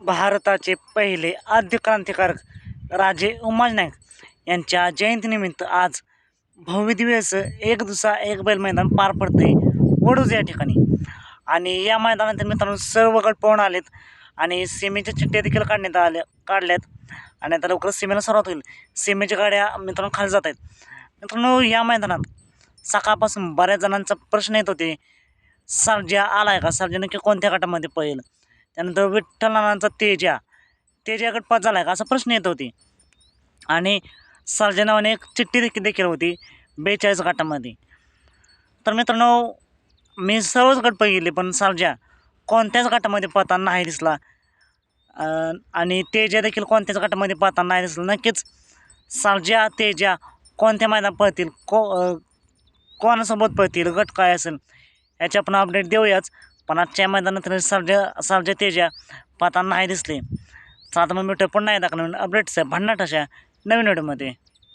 भारताचे पहिले आद्य क्रांतिकारक राजे उमाजी नाईक यांच्या जयंतीनिमित्त आज भव्यदिव्य असं एक दुसरा एक बैल मैदान पार पडते वडूज या ठिकाणी. आणि या मैदानात मित्रांनो सर्व गट पळून आलेत आणि सीमेच्या चिठ्ठ्या देखील काढण्यात आल्या काढल्यात. आणि आता लवकरच सीमेला सुरुवात होईल. सीमेच्या गाड्या मित्रांनो खाली जात आहेत. मित्रांनो या मैदानात सकाळपासून बऱ्याच जणांचा प्रश्न येत होते सर्जा आला आहे का? सर्जा नक्की कोणत्या गटामध्ये पळेल? त्यानंतर विठ्ठल नानांचा तेजा. तेजाकडे गट पास झाला आहे का असा प्रश्न येत होती. आणि सर्जनावाने एक चिठ्ठी देखील देखील होती बेचाळीस गटामध्ये. तर मित्रांनो मी सर्वच गट बघितले पण सर्जा कोणत्याच गटामध्ये पळताना नाही दिसला. आणि तेजा देखील कोणत्याच गटामध्ये पळताना नाही दिसला. नक्कीच सर्जा तेजा कोणत्या मैदान पळतील को कोणासोबत पळतील गट काय असेल याची आपण अपडेट देऊयाच. पण आजच्या मैदानात सर्जा सर्जा तेजा पाहताना नाही दिसले. सात आता मग पण नाही दाखवणार अपडेट्स आहे भन्नाट अशा नवीन व्हिडिओमध्ये